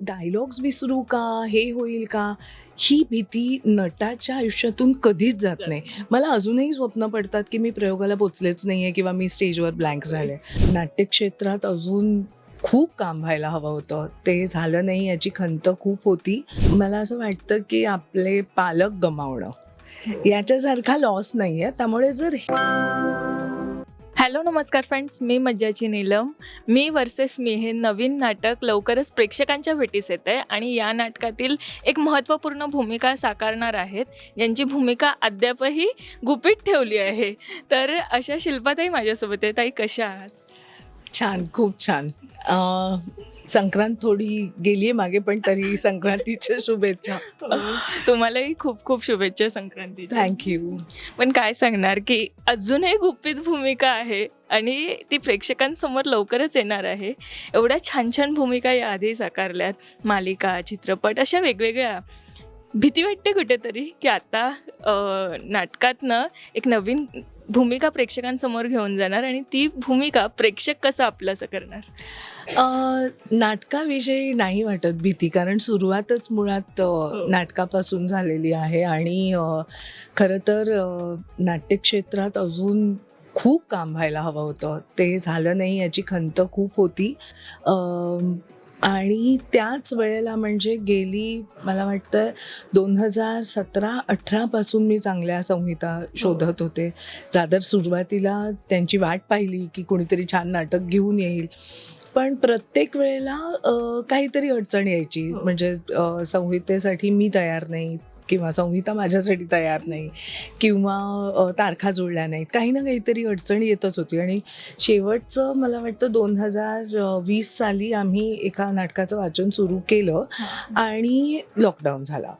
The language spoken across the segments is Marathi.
डायलॉग्स विसरू का? हे होईल का? ही भीती नटाच्या आयुष्यातून कधीच जात नाही. मला अजूनही स्वप्न पडतात की मी प्रयोगाला पोचलेच नाही आहे किंवा मी स्टेजवर ब्लँक झाले. नाट्यक्षेत्रात अजून खूप काम व्हायला हवं होतं. ते झालं नाही याची खंत खूप होती. मला असं वाटतं की आपले पालक गमावणं. याच्यासारखा लॉस नाही आहे त्यामुळे जर हॅलो नमस्कार फ्रेंड्स मी मज्जाची नीलम. मी वर्सेस मी हे नवीन नाटक लवकरच प्रेक्षकांच्या भेटीस येत आहे आणि या नाटकातील एक महत्त्वपूर्ण भूमिका साकारणार आहेत. यांची भूमिका अद्यापही गुपित ठेवली आहे. तर अशा शिल्पाताई माझ्यासोबत आहे ताई कशा आहात? छान खूप छान. संक्रांत थोडी गेली आहे मागे पण तरी संक्रांतीच्या शुभेच्छा. तुम्हालाही खूप खूप शुभेच्छा संक्रांती थँक्यू पण काय सांगणार की अजूनही गुपित भूमिका आहे आणि ती प्रेक्षकांसमोर लवकरच येणार आहे. एवढ्या छान छान भूमिका याआधी साकारल्यात मालिका चित्रपट अशा वेगवेगळ्या. भीती वाटते कुठेतरी की आता नाटकातनं एक नवीन भूमिका प्रेक्षकांसमोर घेऊन जाणार आणि ती भूमिका प्रेक्षक कसं आपलंसं करणार? नाटकाविषयी नाही वाटत भीती कारण सुरुवातच मुळात अ, नाटकापासून झालेली आहे आणि खरं तर नाट्यक्षेत्रात अजून खूप काम व्हायला हवं होतं. ते झालं नाही याची खंत खूप होती. आणि त्याच वेळेला म्हणजे गेली मला वाटतं दोन हजार सतरा अठरापासून मी चांगल्या संहिता शोधत होते. रादर सुरुवातीला त्यांची वाट पाहिली की कोणीतरी छान नाटक घेऊन येईल. पण प्रत्येक वेळेला काहीतरी अडचण यायची. म्हणजे अ, संहितेसाठी मी तयार नाही. किंवा संहिता माझ्यासाठी तयार नाही किंवा तारखा जुळल्या नाहीत. काही ना काहीतरी अडचण येतच होती. आणि शेवटचं मला वाटतं दोन हजार वीस साली आम्ही एका नाटकाचं वाचन सुरू केलं आणि लॉकडाऊन झाला.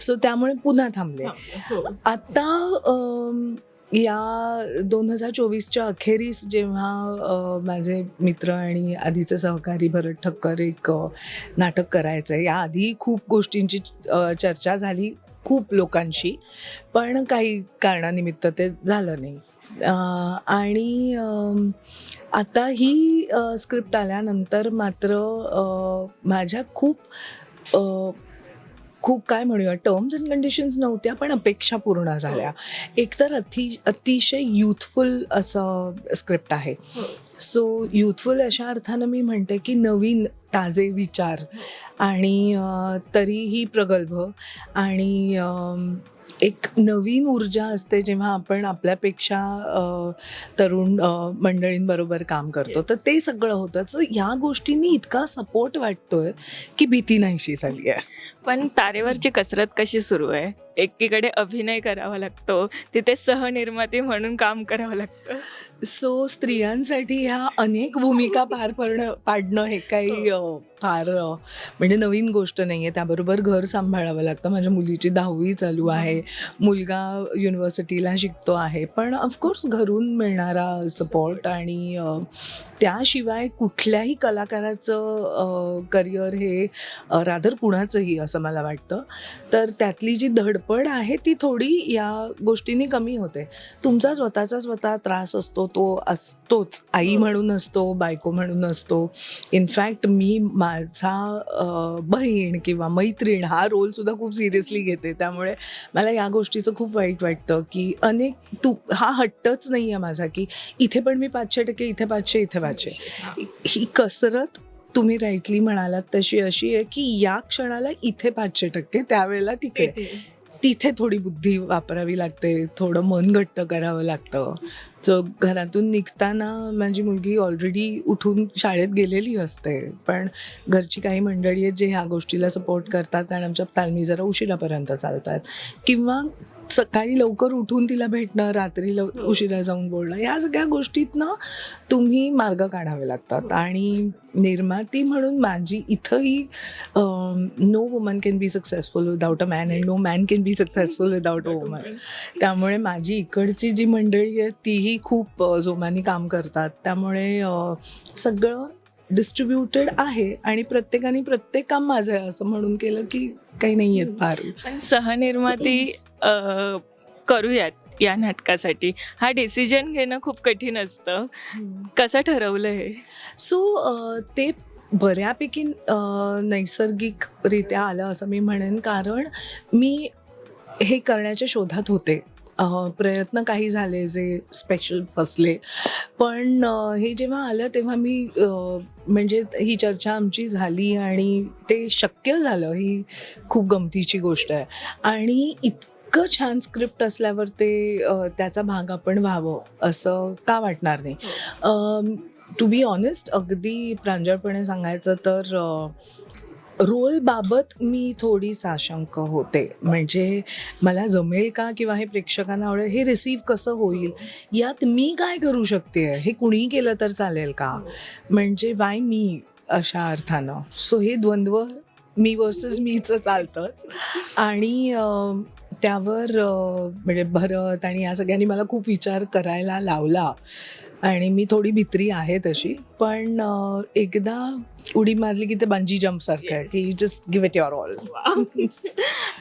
सो त्यामुळे पुन्हा थांबले. आता अम, या दोन हजार चोवीसच्या अखेरीस जेव्हा माझे मित्र आणि आधीचे सहकारी भरत ठक्कर एक नाटक करायचं आहे याआधी खूप गोष्टींची चर्चा झाली खूप लोकांशी पण काही कारणानिमित्त ते झालं नाही. आणि आता ही स्क्रिप्ट आल्यानंतर मात्र माझ्या खूप खूप काय म्हणूया टर्म्स अँड कंडिशन्स नव्हत्या पण अपेक्षा पूर्ण झाल्या. एकतर अति अतिशय युथफुल असं स्क्रिप्ट आहे. सो युथफुल अशा अर्थानं मी म्हणते की नवीन ताजे विचार आणि अं, तरीही प्रगल्भ आणि एक नवीन ऊर्जा असते जेव्हा आपण आपल्यापेक्षा तरुण मंडळींबरोबर काम करतो. तर ते सगळं होतं. सो या गोष्टींनी इतका सपोर्ट वाटतोय की भीती नाहीशी झाली आहे. पण तारेवरची कसरत कशी सुरू आहे? एकीकडे अभिनय करावा लागतो तिथे सहनिर्माती म्हणून काम करावं लागतं. सो स्त्रियांसाठी ह्या अनेक भूमिका पार पडणं पाडणं हे काही अ, फार म्हणजे नवीन गोष्ट नाही आहे त्याबरोबर घर सांभाळावं लागतं. माझ्या मुलीची दहावी चालू आहे. मुलगा युनिव्हर्सिटीला शिकतो आहे. पण ऑफकोर्स घरून मिळणारा सपोर्ट आणि त्याशिवाय कुठल्याही कलाकाराचं करिअर हे रादर कुणाचंही असं मला वाटतं. तर त्यातली जी धडपड आहे ती थोडी या गोष्टींनी कमी होते. तुमचा स्वतःचा स्वतः त्रास असतो तो असतोच. आई म्हणून असतो बायको म्हणून असतो. इनफॅक्ट मी माझा बहीण किंवा मैत्रीण हा रोल सुद्धा खूप सिरियसली घेते. त्यामुळे मला या गोष्टीचं खूप वाईट वाटतं की अनेक तू हा हट्टच नाही आहे माझा की इथे पण मी पाचशे टक्के इथे पाचशे इथे पाचशे. ही कसरत तुम्ही राईटली म्हणालात तशी अशी आहे की या क्षणाला इथे पाचशे टक्के त्यावेळेला तिकडे. तिथे थोडी बुद्धी वापरावी लागते थोडं मन घट्ट करावं लागतं. सो घरातून निघताना माझी मुलगी ऑलरेडी उठून शाळेत गेलेली असते. पण घरची काही मंडळी आहेत जे ह्या गोष्टीला सपोर्ट करतात कारण आमच्या तालमी जरा उशिरापर्यंत चालतात. किंवा सकाळी लवकर उठून तिला भेटणं रात्री लव उशिरा जाऊन बोलणं या सगळ्या गोष्टीतनं तुम्ही मार्ग काढावे लागतात. आणि निर्माती म्हणून माझी इथंही no woman can be successful without a man and no man can be successful without a woman त्यामुळे माझी इकडची जी मंडळी आहे तीही खूप जोमाने काम करतात. त्यामुळे सगळं डिस्ट्रीब्युटेड आहे आणि प्रत्येकाने प्रत्येक काम माझं आहे असं म्हणून केलं की काही नाही आहेत फार. पण सहनिर्माती अ, करूयात या नाटकासाठी. हा डिसिजन घेणं खूप कठीण असतं. कसं ठरवलं हे? सो ते बऱ्यापैकी नैसर्गिकरित्या आलं असं मी म्हणेन. कारण मी हे करण्याच्या शोधात होते. अ, प्रयत्न काही झाले जे स्पेशल फसले पण अ, हे जेव्हा आलं तेव्हा मी अ, म्हणजे ही चर्चा आमची झाली आणि ते शक्य झालं. ही खूप गमतीची गोष्ट आहे. आणि इतकं छान स्क्रिप्ट असल्यावर ते त्याचा भाग आपण व्हावं असं का वाटणार नाही. टू बी ऑनेस्ट अगदी प्रांजळपणे सांगायचं तर रोलबाबत मी थोडी साशंक होते. म्हणजे मला जमेल का किंवा हे प्रेक्षकांना आवडेल हे रिसीव कसं होईल यात मी काय करू शकते हे कुणीही केलं तर चालेल का? म्हणजे वाय मी अशा अर्थानं. सो हे द्वंद्व मी वर्सेस मीचं चालतंच. आणि त्यावर म्हणजे भरत आणि या सगळ्यांनी मला खूप विचार करायला लावला. आणि मी थोडी भित्री आहे तशी पण एकदा उडी मारली की ते बंजी जम्प सारखं आहे की just give it your all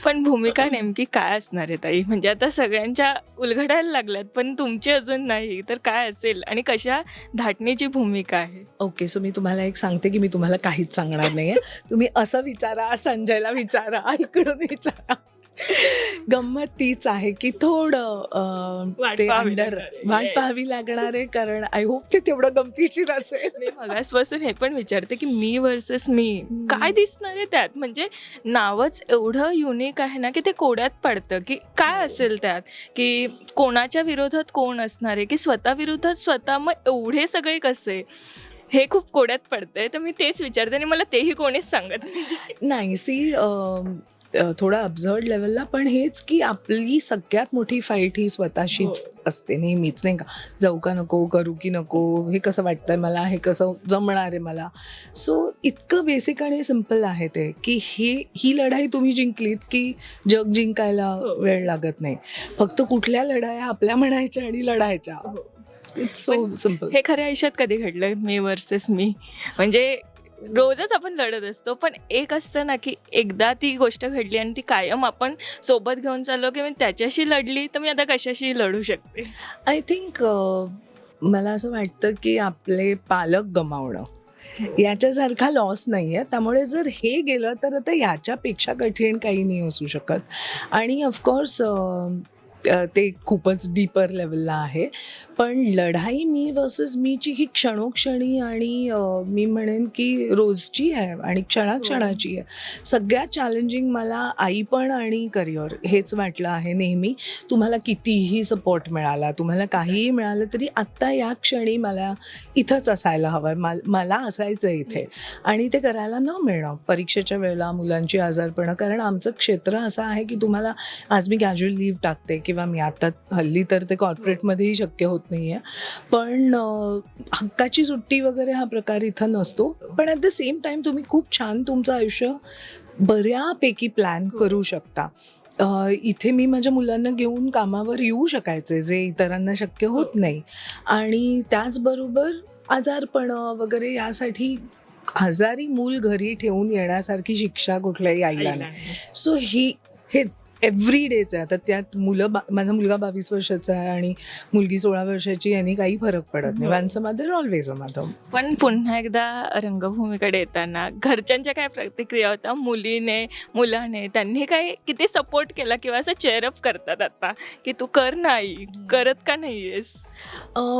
पण भूमिका नेमकी काय असणार आहे ताई? म्हणजे आता सगळ्यांच्या उलगडायला लागल्यात पण तुमची अजून नाही तर काय असेल? आणि कशा धाटणीची भूमिका आहे? ओके सो मी तुम्हाला एक सांगते की मी तुम्हाला काहीच सांगणार नाही आहे तुम्ही असं विचारा संजयला विचारा इकडून विचारा. गंमत तीच आहे की थोडं वाट ते पाहावी अंडर लागणार. आहे. वाट Yes. पाहावी लागणार आहे कारण आय होप ते तेवढं गमतीशीर असेल. मगासपासून हे पण विचारते की मी वर्सेस मी. काय दिसणार आहे त्यात? म्हणजे नावच एवढं युनिक आहे ना की ते कोड्यात पडतं. की काय असेल त्यात? की कोणाच्या विरोधात कोण असणार आहे? की स्वतः विरोधात स्वतः मग एवढे सगळे कसे? हे खूप कोड्यात पडतंय. तर मी तेच विचारते आणि मला तेही कोणीच सांगत नाही. नाही सी थोडा अब्झर्ड लेवलला पण हेच की आपली सगळ्यात मोठी फाईट ही स्वतःशीच असते नेहमीच नाही का? जाऊ का नको करू की नको हे कसं वाटतंय मला हे कसं जमणार आहे मला? सो इतकं बेसिक आणि सिंपल आहे ते की हे ही लढाई तुम्ही जिंकलीत की जग जिंकायला हो. वेळ लागत नाही. फक्त कुठल्या लढाया आपल्या म्हणायच्या आणि लढायच्या. इट्स सो सिंपल हे खऱ्या आयुष्यात कधी घडलं? मी वर्सेस मी म्हणजे रोजच आपण लढत असतो पण एक असतं ना की एकदा ती गोष्ट घडली आणि ती कायम आपण सोबत घेऊन चाललो की मी त्याच्याशी लढली तर मी आता कशाशी लढू शकते? आय थिंक मला असं वाटतं की आपले पालक गमावणं याच्यासारखा लॉस नाही आहे त्यामुळे जर हे गेलं तर आता याच्यापेक्षा कठीण काही नाही असू शकत. आणि ऑफकोर्स ते खूपच डीपर लेवलला आहे. पण लढाई मी वर्सेस मीची ही क्षणोक्षणी आणि मी म्हणेन की रोजची आहे आणि क्षणाक्षणाची आहे. सगळ्यात चॅलेंजिंग मला आई पण आणि करिअर हेच वाटलं आहे नेहमी. तुम्हाला कितीही सपोर्ट मिळाला तुम्हाला काहीही मिळालं तरी आत्ता या क्षणी मला इथंच असायला हवं आहे मला असायचं इथे. आणि ते करायला न मिळणं परीक्षेच्या वेळेला मुलांची आजारपणं कारण आमचं क्षेत्र असं आहे की तुम्हाला आज मी कॅज्युअल लीव्ह टाकते किंवा मी आता हल्ली तर ते कॉर्पोरेटमध्येही शक्य होत नाही आहे पण हक्काची सुट्टी वगैरे हा प्रकार इथं नसतो. पण ॲट द सेम टाईम तुम्ही खूप छान तुमचं आयुष्य बऱ्यापैकी प्लॅन करू शकता. इथे मी माझ्या मुलांना घेऊन कामावर येऊ शकायचे जे इतरांना शक्य होत नाही. आणि त्याचबरोबर आजारपणं वगैरे यासाठी आजारी मूल घरी ठेवून येण्यासारखी शिक्षा कुठल्याही आईला नाही. सो ही हे एव्हरी डेच आहे. आता त्यात मुलं बा माझा मुलगा बावीस वर्षाचा आहे आणि मुलगी सोळा वर्षाची यांनी काही फरक पडत नाही. हो. Once a mother always a mother पण पुन्हा एकदा रंगभूमीकडे येताना घरच्यांच्या काय प्रतिक्रिया होत्या? मुलीने मुलाने त्यांनी काय किती सपोर्ट केला किंवा असं चेअरअप करतात आता? की तू कर नाही करत का नाहीयेस?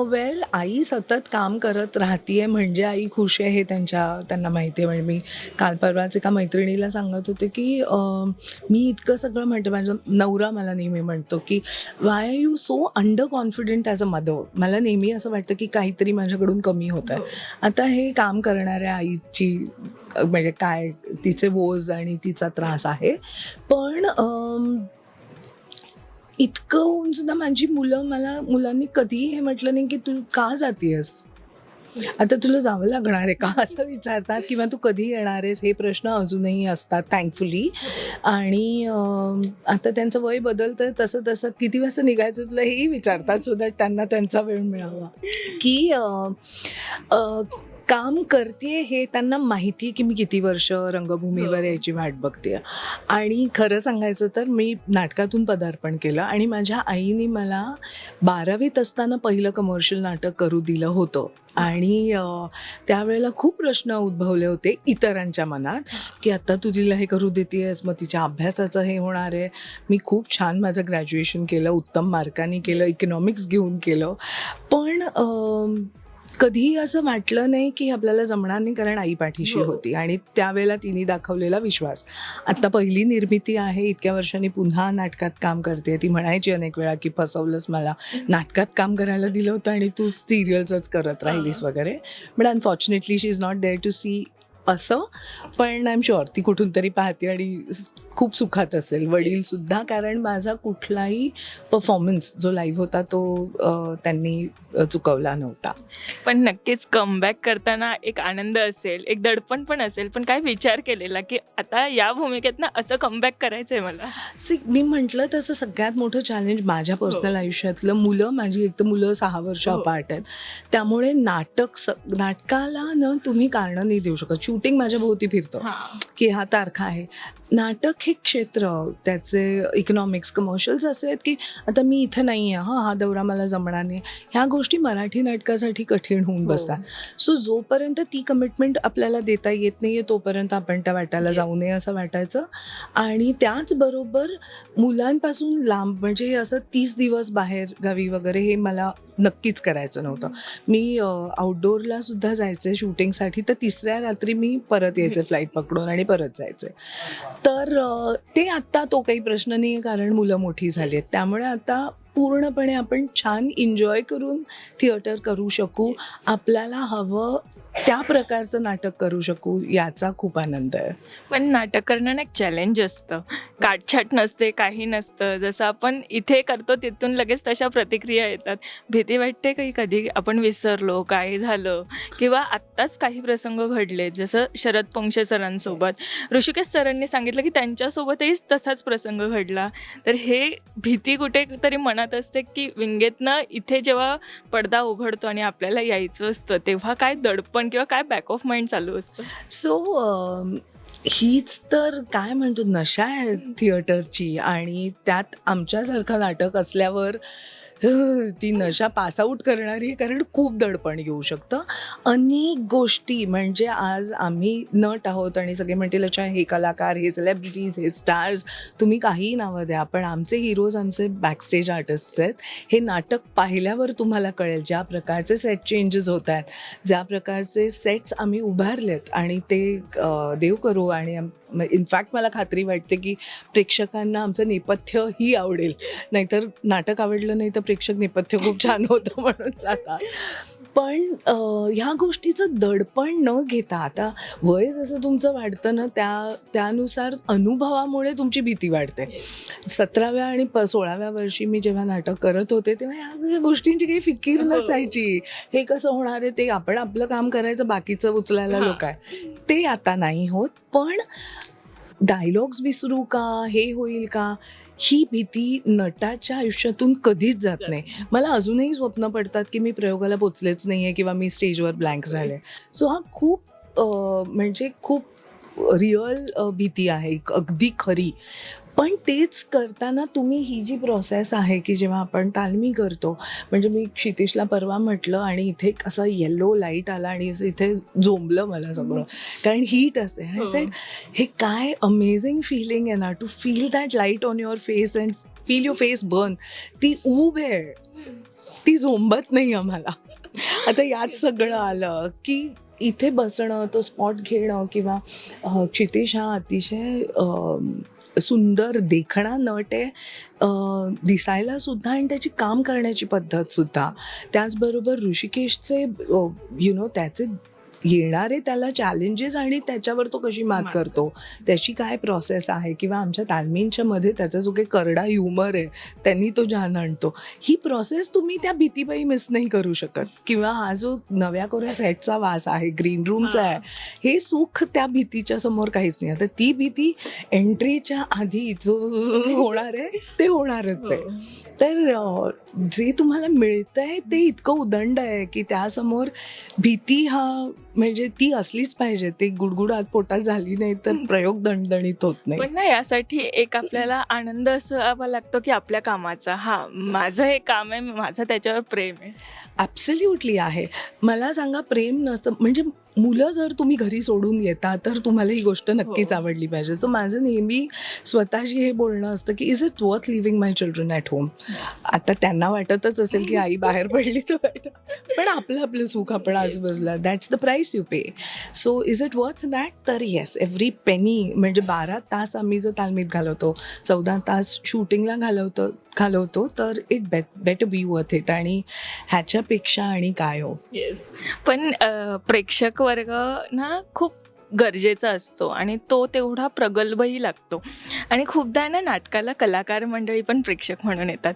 वेल आई सतत काम करत राहतीये. म्हणजे आई खुश आहे हे त्यांच्या त्यांना माहिती आहे म्हणजे मी काल परवाच एका मैत्रिणीला सांगत होते की अं, मी इतकं सगळं म्हणते माझा नवरा मला नेहमी म्हणतो की why are you so under confident as a mother मला नेहमी असं वाटतं की काहीतरी माझ्याकडून कमी होत आहे. आता हे काम करणाऱ्या आईची म्हणजे काय तिचे वोज आणि तिचा त्रास आहे. पण इतकं होऊन सुद्धा माझी मुलं मला मुलांनी कधीही हे म्हटलं नाही की तू का जातीयस? आता तुला जावं लागणार आहे का? असं विचारतात किंवा तू कधी येणार आहेस? हे प्रश्न अजूनही असतात थँकफुली आणि आता त्यांचं वय बदलतं तसं तसं किती वाजता निघायचं तुला हेही विचारतात सो दॅट त्यांना त्यांचा वेळ मिळावा. की काम करते हे त्यांना माहिती आहे की मी किती वर्ष रंगभूमीवर हो. यायची वाट बघते आणि खरं सांगायचं तर मी नाटकातून पदार्पण केलं आणि माझ्या आईने मला बारावीत असताना पहिलं कमर्शियल नाटक करू दिलं होतं. आणि त्यावेळेला खूप प्रश्न उद्भवले होते इतरांच्या मनात की आता तू तिला हे करू देतेस मग तिच्या अभ्यासाचं हे होणार आहे. मी खूप छान माझं ग्रॅज्युएशन केलं उत्तम मार्कांनी केलं इकॉनॉमिक्स घेऊन केलं. पण कधीही असं वाटलं नाही की आपल्याला जमणार नाही कारण आई पाठीशी हो. होती आणि त्यावेळेला तिने दाखवलेला विश्वास. आता पहिली निर्मिती आहे इतक्या वर्षांनी पुन्हा नाटकात काम करते. ती म्हणायची अनेक वेळा की फसवलंच मला. नाटकात काम करायला दिलं होतं आणि तू सिरियल्सच करत राहिलीस वगैरे. But unfortunately she is not there to see असं. पण आय एम शुअर ती कुठून तरी पाहते आणि खूप सुखात असेल. वडील सुद्धा कारण माझा कुठलाही परफॉर्मन्स जो लाईव्ह होता तो त्यांनी चुकवला नव्हता. पण नक्कीच कमबॅक करताना एक आनंद असेल एक दडपण पण असेल पण काय विचार केलेला की आता या भूमिकेतनं असं कमबॅक करायचं आहे मला? सी मी म्हटलं तसं सगळ्यात मोठं चॅलेंज माझ्या पर्सनल आयुष्यातलं मुलं माझी एक तर मुलं सहा वर्ष हो. अपार्ट आहेत. त्यामुळे नाटक स नाटकाला न तुम्ही कारणं नाही देऊ शकत. शूटिंग माझ्या भोवती फिरतं. की हा तारखा आहे. नाटक हे क्षेत्र त्याचे इकॉनॉमिक्स कमर्शियल्स असे आहेत की आता मी इथं नाही आहे हां हा दौरा मला जमणार नाही. ह्या गोष्टी मराठी नाटकासाठी कठीण होऊन हो. बसतात. सो जोपर्यंत ती कमिटमेंट आपल्याला देता येत नाही आहे तोपर्यंत आपण त्या वाट्याला जाऊ नये असं वाटायचं. आणि त्याचबरोबर मुलांपासून लांब म्हणजे असं तीस दिवस बाहेर गावी वगैरे हे मला नक्कीच करायचं नव्हतं. मी आउटडोअरला सुद्धा जायचे शूटिंगसाठी तर तिसऱ्या रात्री मी परत यायचे फ्लाईट पकडून आणि परत जायचे. तर ते आत्ता तो काही प्रश्न नाही आहे कारण मुलं मोठी झाली आहेत त्यामुळे आता पूर्णपणे आपण छान एन्जॉय करून थिएटर करू शकू. आपल्याला हवं त्या प्रकारचं नाटक करू शकू याचा खूप आनंद आहे. पण नाटक करणं ना एक चॅलेंज असतं. काटछाट नसते काही नसतं. जसं आपण इथे करतो तिथून लगेच तशा प्रतिक्रिया येतात. भीती वाटते काही कधी आपण विसरलो काय झालं? किंवा आत्ताच काही प्रसंग घडले जसं शरद पंक्षे सरांसोबत. ऋषिकेश सरांनी सांगितलं की त्यांच्यासोबतही तसाच प्रसंग घडला. तर हे भीती कुठे तरी मनात असते की विंगेतनं इथे जेव्हा पडदा उघडतो आणि आपल्याला यायचं असतं तेव्हा काय दडपण किंवा काय बॅक ऑफ माइंड चालू असतं? सो um, हीच तर काय म्हणतो नशा आहे थिएटरची आणि त्यात आमच्यासारखं नाटक असल्यावर ती नशा पासआउट करणारी आहे कारण खूप दडपण येऊ शकतं. अनेक गोष्टी म्हणजे आज आम्ही नट आहोत आणि सगळे म्हणतील अच्छा हे कलाकार हे सेलिब्रिटीज हे स्टार्स तुम्ही काहीही नावं द्या पण आमचे हिरोज आमचे बॅकस्टेज आर्टिस्ट आहेत. हे नाटक पाहिल्यावर तुम्हाला कळेल ज्या प्रकारचे सेट चेंजेस होत आहेत ज्या प्रकारचे सेट्स आम्ही उभारलेत आणि ते देव करू आणि इनफॅक्ट मला खात्री वाटते की प्रेक्षकांना आमचं नेपथ्य ही आवडेल. नाहीतर नाटक आवडलं नाही तर प्रेक्षक नेपथ्य खूप छान होतं म्हणून जातात. पण ह्या गोष्टीचं दडपण न घेता आता वय जसं तुमचं वाढतं ना त्या त्यानुसार अनुभवामुळे तुमची भीती वाढते. सतराव्या आणि प सोळाव्या वर्षी मी जेव्हा नाटक करत होते तेव्हा ह्या गोष्टींची काही फिकीर हो. नसायची. हे कसं होणार आहे ते आपण आपलं काम करायचं बाकीचं उचलायला. लोक आहे. ते आता नाही होत पण डायलॉग्स विसरू का? हे होईल का? ही भीती नटाच्या आयुष्यातून कधीच जात नाही. मला अजूनही स्वप्न पडतात की मी प्रयोगाला पोचलेच नाही आहे किंवा मी स्टेजवर ब्लँक झाले. सो हा खूप म्हणजे खूप रिअल भीती आहे. अगदी खरी. पण तेच करताना तुम्ही ही जी प्रोसेस आहे की जेव्हा आपण तालमी करतो म्हणजे मी क्षितिशला परवा म्हटलं आणि इथे असा येल्लो लाइट आला आणि इथे झोंबलं मला सगळं. कारण हीट असते. हो. सेड हे काय अमेझिंग फिलिंग आहे ना. To feel that light on your face and feel your face burn ती ऊब आहे. ती झोंबत नाही आम्हाला. आता यात सगळं आलं की इथे बसणं तो स्पॉट घेणं किंवा क्षितिश हा अतिशय सुंदर देखणा नट आहे दिसायला सुद्धा आणि त्याची काम करण्याची पद्धतसुद्धा त्याचबरोबर ऋषिकेशचे यु नो त्याचे येणारे त्याला चॅलेंजेस आणि त्याच्यावर तो कशी मात करतो? त्याची काय प्रोसेस आहे? किंवा आमच्या तालमींच्या मध्ये त्याचा जो काही करडा ह्युमर आहे त्यांनी तो जाण आणतो. ही प्रोसेस तुम्ही त्या भीतीबाई मिस नाही करू शकत. किंवा हा जो नव्या कोऱ्या सेटचा वास आहे ग्रीन रूमचा आहे हे. सुख त्या भीतीच्या समोर काहीच नाही. आता ती भीती एंट्रीच्या आधी जो होणार आहे ते होणारच आहे. तर अ, जे तुम्हाला मिळतंय ते इतकं उदंड आहे की त्यासमोर भीती हा म्हणजे ती असलीच पाहिजे. ते गुडगुड आत पोटात झाली नाही तर प्रयोग दणदणीत होत नाही. पण ना यासाठी एक आपल्याला आनंद असावा लागतो की आपल्या कामाचा. हा माझं हे काम आहे माझं त्याच्यावर प्रेम आहे. ॲब्सल्युटली आहे. मला सांगा प्रेम नसतं म्हणजे मुलं जर तुम्ही घरी सोडून येता तर तुम्हाला ही गोष्ट नक्कीच हो. आवडली पाहिजे. सो माझं नेहमी स्वतःशी हे बोलणं असतं की is it worth living my children at home आता त्यांना वाटतच असेल की आई बाहेर पडली तर. पण आपलं आपलं सुख आपण आजूबाजूला that's the price you pay so is it worth that तर येस एव्हरी पेनी म्हणजे बारा तास आम्ही जर तालमीत घालवतो चौदा तास शूटिंगला घालवतो घालवतो तर it bet better be worth it आणि ह्याच्यापेक्षा आणि काय हो? येस पण प्रेक्षक वर्ग ना खूप गरजेचा असतो आणि तो तेवढा प्रगल्भही लागतो. आणि खूपदा ना नाटकाला कलाकार मंडळी पण प्रेक्षक म्हणून येतात.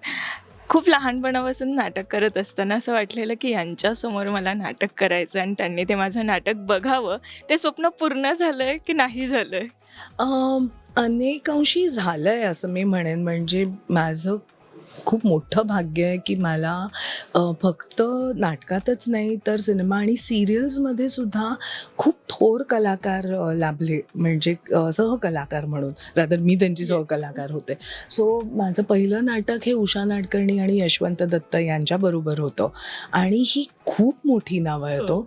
खूप लहानपणापासून नाटक करत असताना असं वाटलेलं की यांच्यासमोर मला नाटक करायचं आणि त्यांनी ते माझं नाटक बघावं. ते स्वप्न पूर्ण झालं आहे की नाही झालं आहे अम, अनेक अंशी झालं आहे असं मी म्हणेन. म्हणजे माझं खूप मोठं भाग्य आहे की मला फक्त नाटकातच नाही तर सिनेमा आणि सिरियल्समध्ये सुद्धा खूप थोर कलाकार लाभले. म्हणजे सहकलाकार म्हणून. रादर मी त्यांची सहकलाकार होते. सो माझं पहिलं नाटक हे उषा नाडकर्णी आणि यशवंत दत्त यांच्याबरोबर होतं. आणि ही खूप मोठी नावं आहेत हो.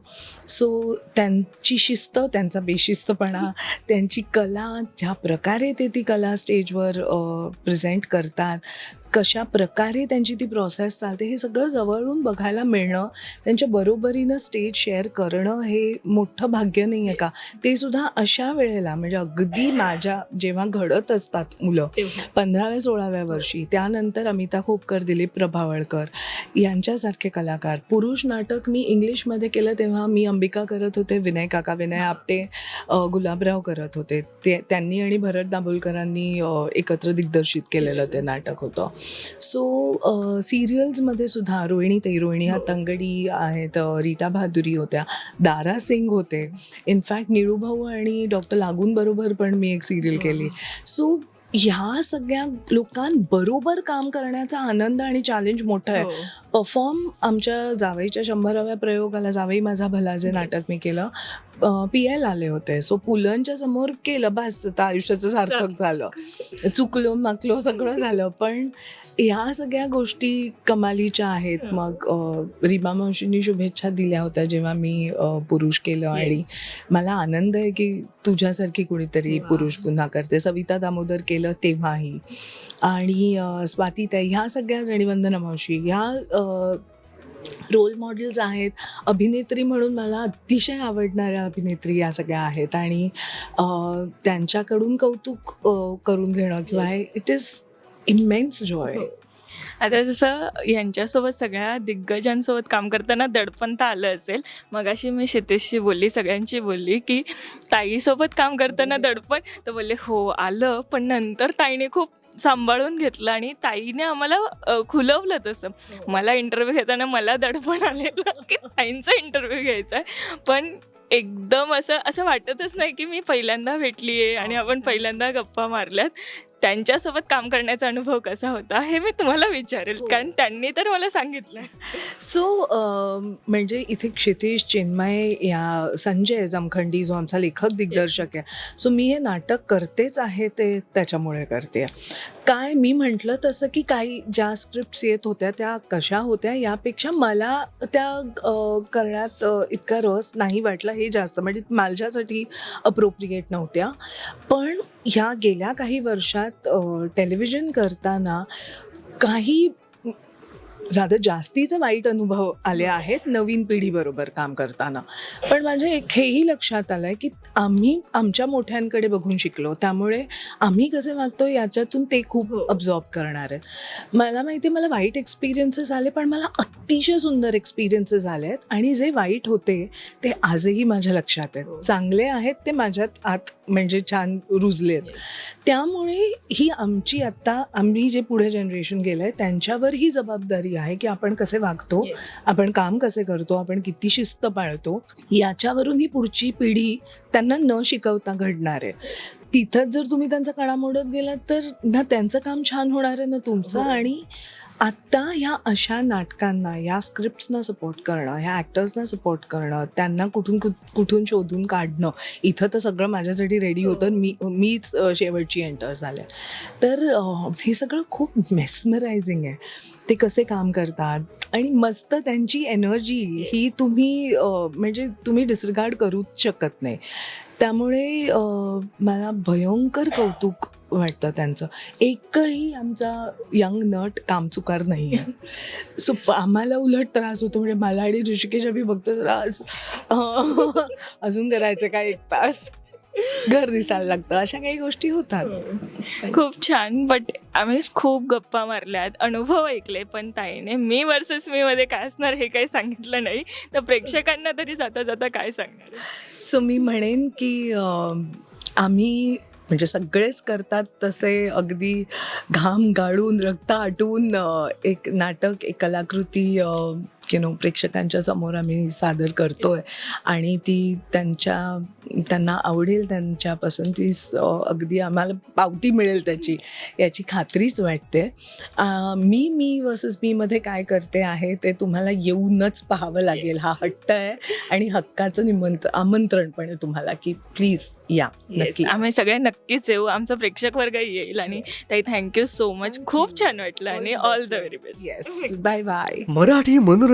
सो त्यांची शिस्त त्यांचा बेशिस्तपणा त्यांची कला ज्या प्रकारे ते ती कला स्टेजवर प्रेझेंट करतात कशा प्रकारे त्यांची ती प्रोसेस चालते हे सगळं जवळून बघायला मिळणं त्यांच्या बरोबरीनं स्टेज शेअर करणं हे मोठं भाग्य नाही आहे का? ते सुद्धा अशा वेळेला म्हणजे अगदी माझ्या जेव्हा घडत असतात मुलं पंधराव्या सोळाव्या वर्षी त्यानंतर अमिता खोपकर दिलीप प्रभावळकर यांच्यासारखे कलाकार पुरुष नाटक मी इंग्लिशमध्ये केलं तेव्हा मी अंबिका करत होते विनय काका विनय आपटे गुलाबराव करत होते. ते त्यांनी आणि भरत दाभोलकरांनी एकत्र दिग्दर्शित केलेलं ते नाटक होतं. सो सिरियल्समध्ये सुद्धा रोहिणी तै रोहिणी हा. तंगडी आहेत रीटा बहादुरी होत्या दारा सिंग होते. इनफॅक्ट निळूभाऊ आणि डॉक्टर लागूंबरोबर पण मी एक सिरियल केली. सो ह्या सगळ्या लोकांबरोबर काम करण्याचा आनंद आणि चॅलेंज मोठं आहे. हो. परफॉर्म आमच्या जावईच्या शंभराव्या प्रयोगाला जावई माझा भला जे नाटक मी केलं. पी एल आले होते. सो पुलंच्या समोर केलं बस. आता आयुष्याचं सार्थक. झालं. चुकलो माकलो सगळं झालं. पण ह्या सगळ्या गोष्टी कमालीच्या आहेत. मग रीमा मावशींनी शुभेच्छा दिल्या होत्या जेव्हा मी पुरुष केलं आणि मला आनंद आहे की तुझ्यासारखी कुणीतरी पुरुष पुन्हा करते. सविता दामोदर केलं तेव्हाही. आणि स्वातीताई ह्या सगळ्या जणी वंदना मावशी ह्या रोल मॉडेल्स आहेत. अभिनेत्री म्हणून मला अतिशय आवडणाऱ्या अभिनेत्री या सगळ्या आहेत. आणि त्यांच्याकडून कौतुक करून घेणं किंवा इट इज इमेन्स जॉय आता जसं यांच्यासोबत सगळ्या दिग्गजांसोबत काम करताना दडपण तर आलं असेल. मग अशी मी क्षितेशशी बोलली सगळ्यांची बोलली की ताईसोबत काम करताना दडपण. तर बोलले हो आलं. पण नंतर ताईने खूप सांभाळून घेतलं आणि ताईने आम्हाला खुलवलं तसं. मला इंटरव्ह्यू घेताना मला दडपण आलेलं की ताईंचा इंटरव्ह्यू घ्यायचा आहे. पण एकदम असं असं वाटतच नाही की मी पहिल्यांदा भेटली आहे आणि आपण पहिल्यांदा गप्पा मारल्यात. त्यांच्यासोबत काम करण्याचा अनुभव कसा होता हे मी तुम्हाला विचारेल. कारण त्यांनी तर मला सांगितलं. सो म्हणजे इथे क्षितिश चिन्मय या संजय जमखंडी जो आमचा लेखक दिग्दर्शक आहे. सो मी हे नाटक करतेच आहे ते त्याच्यामुळे करते. काय मी म्हटलं तसं की काही ज्या स्क्रिप्ट्स येत होत्या त्या कशा होत्या यापेक्षा मला त्या करण्यात इतका रस नाही वाटला हे जास्त. म्हणजे माझ्यासाठी अप्रोप्रिएट नव्हत्या. पण ह्या गेल्या काही वर्षात टेलिव्हिजन करताना काही rather जास्तीचे वाईट अनुभव आले आहेत नवीन पिढीबरोबर काम करताना. पण माझ्या एक हेही लक्षात आलं आहे की आम्ही आमच्या मोठ्यांकडे बघून शिकलो. त्यामुळे आम्ही कसे वागतो याच्यातून ते खूप हो. अब्झॉर्ब करणार आहेत. मला माहिती आहे, मला वाईट एक्सपिरियन्सेस आले पण मला अतिशय सुंदर एक्सपिरियन्सेस आले आहेत. आणि जे वाईट होते ते आजही माझ्या लक्षात आहेत. चांगले आहेत ते माझ्यात आत म्हणजे छान रुजलेत. त्यामुळे ही आमची आत्ता आम्ही जे पुढे जनरेशन गेलं आहे त्यांच्यावर ही जबाबदारी आहे की आपण कसे वागतो आपण काम कसे करतो आपण किती शिस्त पाळतो याच्यावरून ही पुढची पिढी त्यांना न शिकवता घडणार आहे. तिथंच जर तुम्ही त्यांचा कणा मोडत गेलात तर ना त्यांचं काम छान होणार आहे ना तुमचं. हो. आणि आत्ता ह्या अशा नाटकांना या स्क्रिप्ट्सना सपोर्ट करणं ह्या ॲक्टर्सना सपोर्ट करणं त्यांना कुठून कुठ- कुठून शोधून काढणं इथं तर सगळं माझ्यासाठी रेडी होतं. मी मीच शेवटची एंटर झाल्या तर हे सगळं खूप मेस्मरायझिंग आहे. ते कसे काम करतात? आणि मस्त त्यांची एनर्जी ही तुम्ही म्हणजे तुम्ही डिसरिगार्ड करूच शकत नाही. त्यामुळे मला भयंकर कौतुक वाटतं त्यांचं. एकही आमचा यंग नट कामचुकार नाही आहे सो आम्हाला उलट त्रास होतो. म्हणजे मला आणि ऋषिकेश अभि बघतो त्रास अजून करायचं काय? एक तास. घर दिसायला लागतं. अशा काही गोष्टी होतात. खूप छान. बट आम्ही खूप गप्पा मारल्यात. अनुभव ऐकले पण ताईने मी वर्सेस मी मध्ये काय असणार हे काही सांगितलं नाही. तर प्रेक्षकांना तरी जाता जाता काय सांगणार? सो मी म्हणेन की आम्ही म्हणजे सगळेच करतात तसे अगदी घाम गाळून रक्त आटवून अं, एक नाटक एक कलाकृती यु नो प्रेक्षकांच्या समोर आम्ही सादर करतोय. आणि ती त्यांच्या त्यांना आवडेल त्यांच्या पसंतीस अगदी आम्हाला पावती मिळेल त्याची याची खात्रीच वाटते. मी मी वर्सेस मीमध्ये काय करते आहे ते तुम्हाला येऊनच पाहावं लागेल. हा हट्ट आहे आणि हक्काचं निमंत्र आमंत्रण पण आहे तुम्हाला की प्लीज या नक्की. आम्ही सगळे नक्कीच येऊ. आमचा प्रेक्षक वर्ग येईल आणि ताई थँक्यू सो मच खूप छान वाटलं आणि all the very best yes bye bye Marathi मनोरंजन